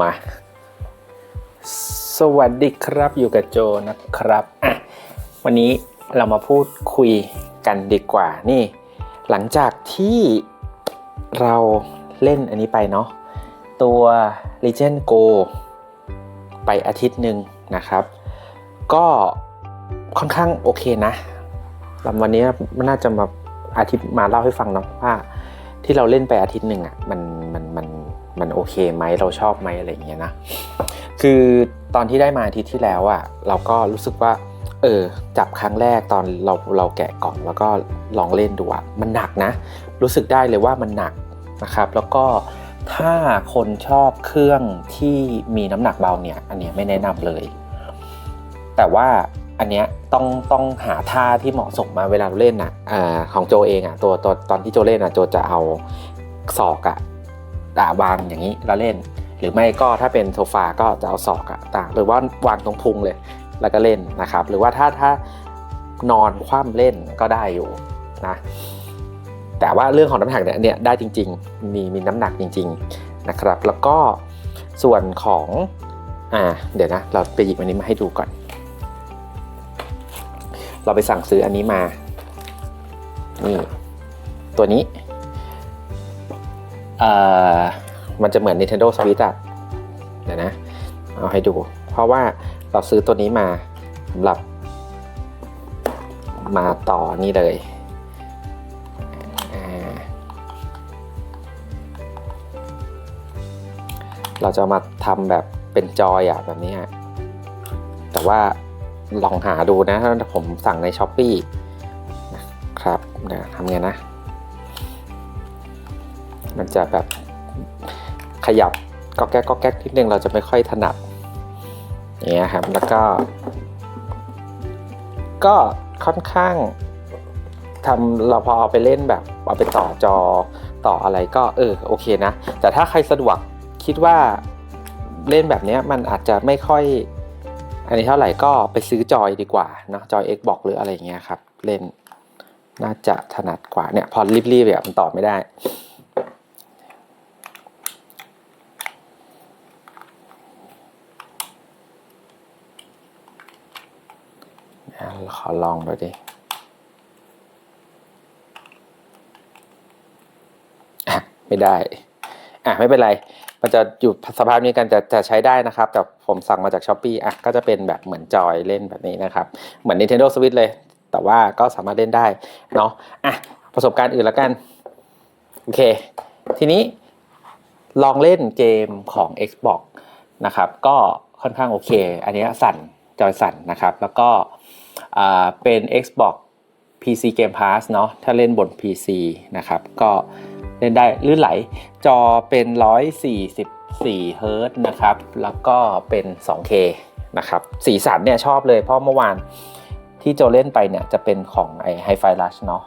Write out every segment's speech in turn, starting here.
มา สวัสดีครับอยู่กับโจนะครับอะวันนี้เรามาพูดคุยกันดีกว่านี่ หลังจากที่เราเล่นอันนี้ไปเนาะตัว Legend Go ไปอาทิตย์หนึ่งนะครับ ก็ค่อนข้างโอเคนะลำวันนี้มันน่าจะมาอาทิตย์มาเล่าให้ฟังเนาะว่าที่เราเล่นไปอาทิตย์หนึ่งอะมัน มันโอเคไหมเราชอบไหมอะไรอย่างเงี้ยนะคือตอนที่ได้มาอาทิตย์ที่แล้วอะเราก็รู้สึกว่าเออจับครั้งแรกตอนเราเราแกะกล่องแล้วก็ลองเล่นดูอะมันหนักนะ รู้สึกได้เลยว่ามันหนักนะครับแล้วก็ถ้าคนชอบเครื่องที่มีน้ำหนักเบาเนี่ยอันเนี้ยไม่แนะนำเลย แต่ว่าอันเนี้ยต้องต้องหาท่าที่เหมาะสมมาเวลาเล่นอะอ่าของโจเองอะตัวตัวตอนที่โจเล่นอะโจจะเอาศอกอะอ่า วางอย่างนี้แล้วเล่น หรือไม่ก็ถ้าเป็นโซฟาก็จะเอาศอกอะต่างหรือว่าวางตรงพุงเลยแล้วก็เล่นนะครับ หรือว่าถ้าถ้านอนคว่ำเล่นก็ได้อยู่นะแต่ว่าเรื่องของน้ำหนักเนี่ยเนี่ยได้จริงๆ มีมีน้ำหนักจริง ๆนะครับ แล้วก็ส่วนของอ่าเดี๋ยวนะ เราไปหยิบอันนี้มาให้ดูก่อน เราไปสั่งซื้ออันนี้มานี่ตัวนี้ มันจะเหมือน Nintendo Switch อะเดี๋ยวนะ เอาให้ดู เพราะว่าเราซื้อตัวนี้มาสำหรับมาต่อนี่เลยเราจะมาทำแบบเป็นจอยอะแบบนี้อะแต่ว่าลองหาดูนะถ้าผมสั่งใน s h อ p e e นะครับเดี๋ยวทำไงนะ มันจะแบบขยับก็แก๊กก็แก๊กนิดนึงเราจะไม่ค่อยถนัดอย่างเงี้ยครับแล้วก็ ก็ค่อนข้างทำเราพอเอาไปเล่นแบบเอาไปต่อจอต่ออะไรก็เออโอเคนะ แต่ถ้าใครสะดวกคิดว่าเล่นแบบนี้มันอาจจะไม่ค่อย อันนี้เท่าไหร่ก็ไปซื้อจอยดีกว่าเนาะจอย Xbox หรืออะไรอย่างเงี้ยครับ เล่นน่าจะถนัดกว่าเนี่ยพอรีบๆแบบมันต่อไม่ได้ ขอลองดูดิไม่ได้ อะไม่เป็นไร มันจะอยู่สภาพนี้กันจะจะใช้ได้นะครับ แต่ผมสั่งมาจากช้อปปีอะก็จะเป็นแบบเหมือนจอยเล่นแบบนี้นะครับ เหมือน Nintendo Switch เลย แต่ว่าก็สามารถเล่นได้เนาะ อะประสบการณ์อื่นแล้วกัน โอเค ทีนี้ลองเล่นเกมของ Xbox นะครับ ก็ค่อนข้างโอเค อันนี้สั่นจอยสั่นนะครับ แล้วก็ เป็น Xbox PC Game Pass เนาะถ้าเล่นบน PC นะครับ ก็เล่นได้ลื่นไหล จอเป็น 144เฮิร์ตนะครับ แล้วก็เป็น 2K นะครับ สีสันเนี่ยชอบเลย เพราะเมื่อวานที่โจเล่นไปเนี่ยจะเป็นของไอ้ Hi-Fi Rush เนาะ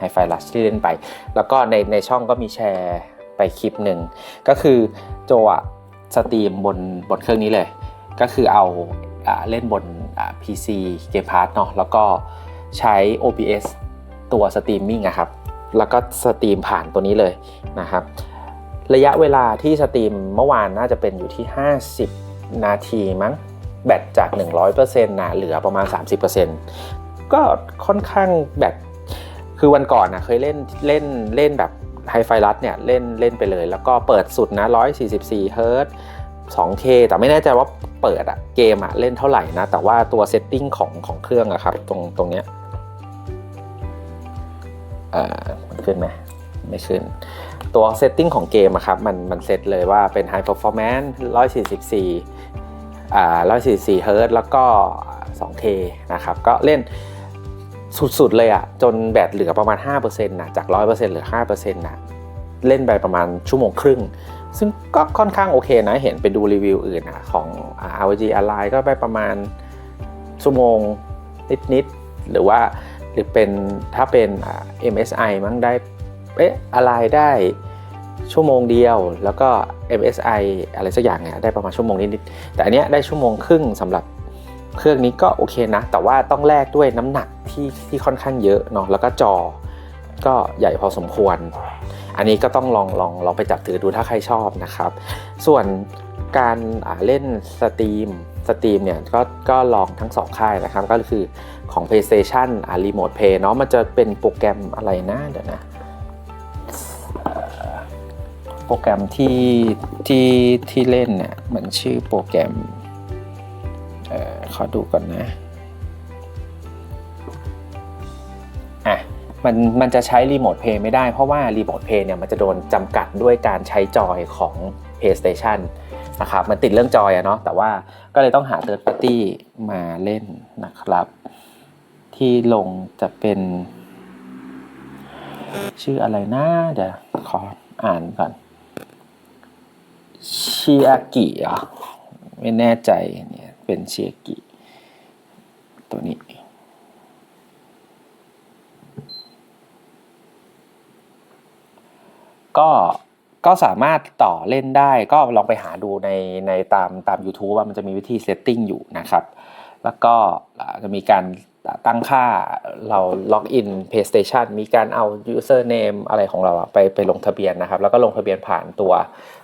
Hi-Fi Rush ที่เล่นไป แล้วก็ในในช่องก็มีแชร์ไปคลิปหนึ่ง ก็คือโจอะสตรีมบนบนเครื่องนี้เลย ก็คือเอาอเล่นบน PC Game Pass เนาะแล้วก็ใช้ OBS ตัวสตรีมมิ่งอะครับแล้วก็สตรีมผ่านตัวนี้เลยนะครับระยะเวลาที่สตรีมเมื่อวานน่าจะเป็นอยู่ที่ 50 นาทีมั้งแบตจาก 100%นะเหลือประมาณ 30%ก็ค่อนข้างแบตคือวันก่อนนะเคยเล่นเล่นเล่นแบบไฮไฟรัสเนี่ยเล่นเล่นไปเลย แล้วก็เปิดสุดนะ 144 เฮิร์ต 2K แต่ไม่แน่ใจว่า เปิดอะเกมอะเล่นเท่าไหร่นะ แต่ว่าตัวเซตติ้งของของเครื่องอะครับ ตรงตรงเนี้ยเอ่อมันขึ้นไหมไม่ขึ้น ตัวเซตติ้งของเกมอะครับ มันมันเซตเลยว่าเป็น High Performance 144อ่า144เฮิร์ตแล้วก็ 2K นะครับ ก็เล่นสุดๆเลยอะจนแบตเหลือประมาณ5%นะจาก 100%เหลือ5%นะเล่นไปประมาณชั่วโมงครึ่ง ซึ่งก็ค่อนข้างโอเคนะเห็นไปดูรีวิวอื่นของ ROG Ally ก็ไปประมาณชั่วโมงนิดๆหรือว่าหรือเป็นถ้าเป็น MSI มั้งได้เอ๊ะ Ally ได้ชั่วโมงเดียว แล้วก็ MSI อะไรสักอย่างเนี่ยได้ประมาณชั่วโมงนิดๆแต่อันเนี้ยได้ชั่วโมงครึ่งสำหรับเครื่องนี้ก็โอเคนะ แต่ว่าต้องแลกด้วยน้ำหนักที่ที่ค่อนข้างเยอะเนาะแล้วก็จอก็ใหญ่พอสมควร อันนี้ก็ต้องลองลองลองไปจับถือดูถ้าใครชอบนะครับ ส่วนการเล่นสตรีมสตรีมเนี่ยก็ก็ลองทั้งสองค่ายนะครับ ก็คือของ PlayStation อ่า Remote Play เนาะมันจะเป็นโปรแกรมอะไรนะเดี๋ยวนะโปรแกรมที่ที่ที่เล่นเนี่ยเหมือนชื่อโปรแกรมเอ่อขอดูก่อนนะอะ มันมันจะใช้รีโมทเพย์ไม่ได้เพราะว่ารีโมทเพย์เนี่ยมันจะโดนจำกัดด้วยการใช้จอยของ PlayStation นะครับมันติดเรื่องจอยอะเนาะแต่ว่าก็เลยต้องหา third party มาเล่นนะครับ ที่ลงจะเป็น ชื่ออะไรนะเดี๋ยวขออ่านก่อนชิอากิเหรอะไม่แน่ใจเนี่ยเป็นชิอากิตัวนี้ ก็ก็สามารถต่อเล่นได้ก็ลองไปหาดูในในตามตาม YouTube ว่ามันจะมีวิธีเซตติ้งอยู่นะครับ แล้วก็จะมีการตั้งค่าเราล็อกอิน PlayStation มีการเอา username อะไรของเราไปไปลงทะเบียนนะครับ แล้วก็ลงทะเบียนผ่านตัว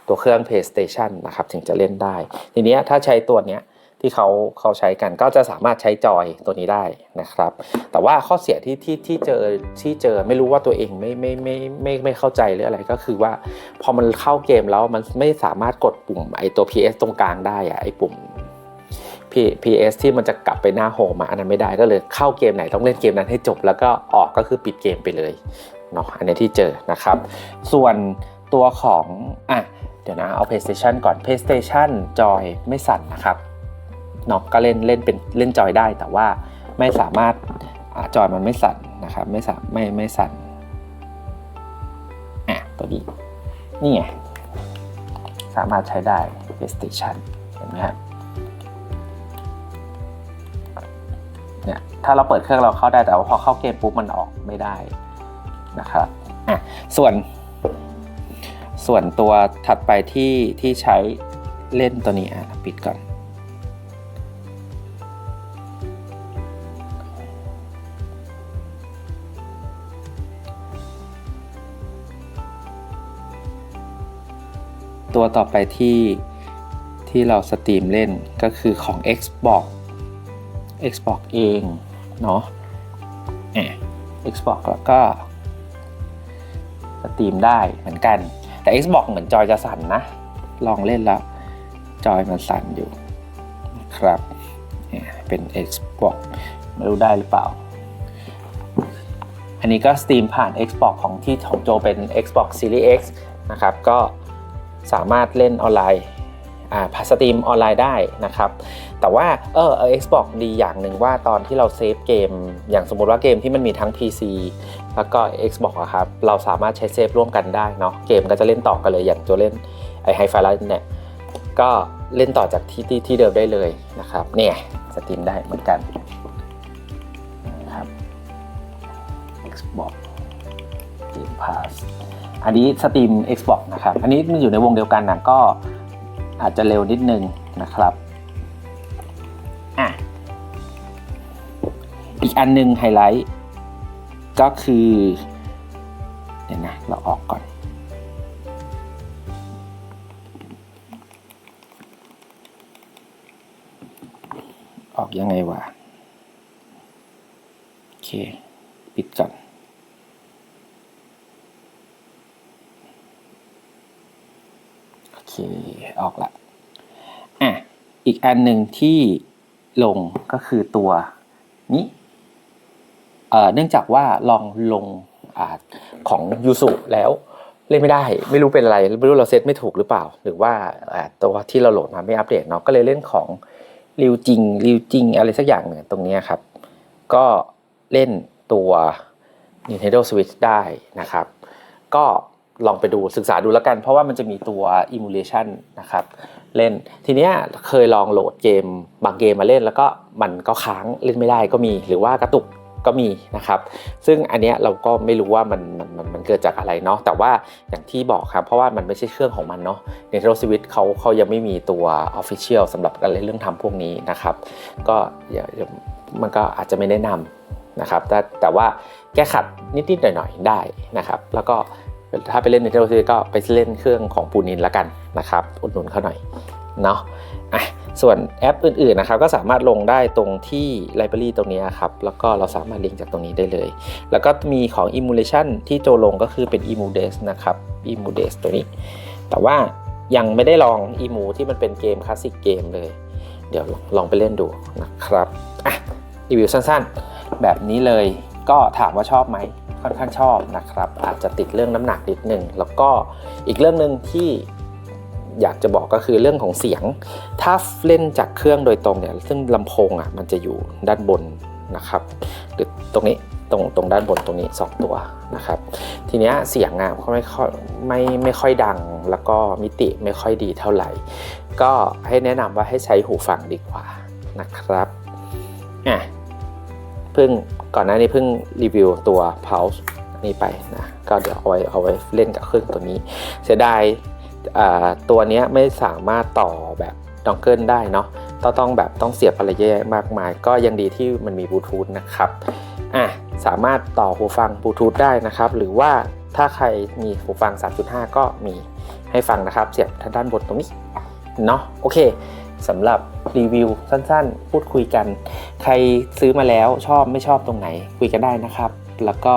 ตัวเครื่อง PlayStation นะครับ ถึงจะเล่นได้ ทีเนี้ยถ้าใช้ตัวเนี้ย ที่เขาเขาใช้กันก็จะสามารถใช้จอยตัวนี้ได้นะครับ แต่ว่าข้อเสียที่ที่ที่เจอที่เจอไม่รู้ว่าตัวเองไม่ไม่ไม่ไม่ไม่เข้าใจหรืออะไรก็คือว่า พอมันเข้าเกมแล้วมันไม่สามารถกดปุ่มไอตัว PS ตรงกลางได้อะไอปุ่ม P- PS ที่มันจะกลับไปหน้าโฮมอะอันนั้นไม่ได้ก็เลยเข้าเกมไหนต้องเล่นเกมนั้นให้จบ แล้วก็ออกก็คือปิดเกมไปเลยเนาะอันนี้ที่เจอนะครับ ส่วนตัวของอะเดี๋ยวนะเอา PlayStation ก่อน PlayStation จอยไม่สั่นนะครับ เนาะก็เล่นเล่นเป็นเล่นจอยได้ แต่ว่าไม่สามารถอจอยมันไม่สั่นนะครับไม่สามไม่ไม่สั่นอะตัวนี้นี่ไงสามารถใช้ได้ PlayStation เห็นไหมครับเนี่ยถ้าเราเปิดเครื่องเราเข้าได้แต่ว่าพอเข้าเกมปุ๊บมันออกไม่ได้นะครับอะส่วน ส่วนตัวถัดไปที่ที่ใช้เล่นตัวนี้อะปิดก่อน ตัวต่อไปที่ที่เราสตรีมเล่นก็คือของ Xbox Xbox เองเนาะ Xbox แล้วก็สตรีมได้เหมือนกัน แต่ Xbox เหมือนจอยจะสั่นนะ ลองเล่นแล้วจอยมันสั่นอยู่นะครับเนี่ยเป็น Xbox ไม่รู้ได้หรือเปล่า อันนี้ก็สตรีมผ่าน Xbox ของที่ของโจเป็น Xbox Series X นะครับ ก็ สามารถเล่นออนไลน์อ่าสตรีมออนไลน์ได้นะครับ แต่ว่าเออเออ Xbox ดีอย่างหนึ่งว่าตอนที่เราเซฟเกม อย่างสมมติว่าเกมที่มันมีทั้ง PC แล้วก็ Xbox อะครับ เราสามารถใช้เซฟร่วมกันได้เนาะ เกมก็จะเล่นต่อกันเลยอย่างตัวเล่นไอไฮไฟลัเนี่ย ก็เล่นต่อจากที่ที่ที่เดิมได้เลยนะครับ เนี่ยสตรีมได้เหมือนกันนะครับ Xbox Game Pass อันนี้สตรีม Xbox นะครับ อันนี้มันอยู่ในวงเดียวกันนะก็อาจจะเร็วนิดนึงนะครับอะอีกอันหนึงไฮไลท์ก็คือเดี๋ยวนะเราออกก่อน ออกยังไงวะ โอเค ปิดก่อน อเคออกละอะอีกอันหนึ่งที่ลงก็คือตัวนี้เนื่องจากว่าลองลงอของยูสุแล้วเล่นไม่ได้ ไม่รู้เป็นอะไรไม่รู้เราเซตไม่ถูกหรือเปล่า หรือว่าตัวที่เราโหลดมาไม่อัปเดตเนาะก็เลยเล่นของริวจริงริวจริงอะไรสักอย่างหนึ่งตรงนี้ครับ ก็เล่นตัว Nintendo Switch ได้นะครับ ก็ ลองไปดูศึกษาดูแล้วกัน เพราะว่ามันจะมีตัว emulation นะครับเล่นทีเนี้ยเคยลองโหลดเกมบางเกมมาเล่น แล้วก็มันก็ค้างเล่นไม่ได้ก็มี หรือว่ากระตุกก็มีนะครับ ซึ่งอันเนี้ยเราก็ไม่รู้ว่ามันมันมันมันเกิดจากอะไรเนาะแต่ว่าอย่างที่บอกครับ เพราะว่ามันไม่ใช่เครื่องของมันเนาะ Nintendo Switch เขาเขายังไม่มีตัว Official สำหรับการเล่นเรื่องทำพวกนี้นะครับ ก็มันก็อาจจะไม่แนะนำนะครับแต่แต่ว่าแก้ขัดนิดๆหน่อยๆได้นะครับ แล้วก็ ถ้าไปเล่น Nintendo Switch ก็ไปเล่นเครื่องของปูนินละกันนะครับ อุดหนุนเขาหน่อยเนาะอะส่วนแอปอื่นๆนะครับก็สามารถลงได้ตรงที่ Library ตรงนี้ครับ แล้วก็เราสามารถลิงก์จากตรงนี้ได้เลย แล้วก็มีของ Emulation ที่โจลงก็คือเป็น Emudes นะครับ Emudes ตัวนี้ แต่ว่ายังไม่ได้ลอง Emu ที่มันเป็นเกมคลาสสิกเกมเลย เดี๋ยวลองไปเล่นดูนะครับอะรีวิวสั้นๆ แบบนี้เลยก็ถามว่าชอบไหม ค่อนข้างชอบนะครับ อาจจะติดเรื่องน้ำหนักนิดนึงแล้วก็อีกเรื่องหนึ่งที่อยากจะบอกก็คือเรื่องของเสียง ถ้าเล่นจากเครื่องโดยตรงเนี่ยซึ่งลำโพงอะมันจะอยู่ด้านบนนะครับหรือตรงนี้ตรงตรงด้านบนตรงนี้ 2 ตัวนะครับ ทีเนี้ยเสียงอะก็ไม่ค่อยไม่ไม่ค่อยดัง แล้วก็มิติไม่ค่อยดีเท่าไหร่ ก็ให้แนะนำว่าให้ใช้หูฟังดีกว่านะครับอะ พิ่งก่อนหน้านี้เพิ่งรีวิวตัว Pulse นี่ไปนะก็เดี๋ยวเอาไว้เอาไว้เล่นกับเครื่องตัวนี้ เสียดายตัวนี้ไม่สามารถต่อแบบดองเกิลได้เนาะต้องต้องแบบต้องเสียบอะไรเยอะมากมาย ก็ยังดีที่มันมีบลูทูธนะครับอะสามารถต่อหูฟังบลูทูธได้นะครับ หรือว่าถ้าใครมีหูฟัง 3.5 ก็มีให้ฟังนะครับ เสียบทางด้านบนตรงนี้เนาะโอเคสำหรับ รีวิวสั้นๆ พูดคุยกัน ใครซื้อมาแล้วชอบไม่ชอบตรงไหนคุยกันได้นะครับ แล้วก็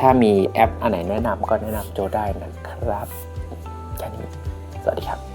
ถ้ามีแอปอันไหนแนะนำก็แนะนำโจได้นะครับแค่นี้สวัสดีครับ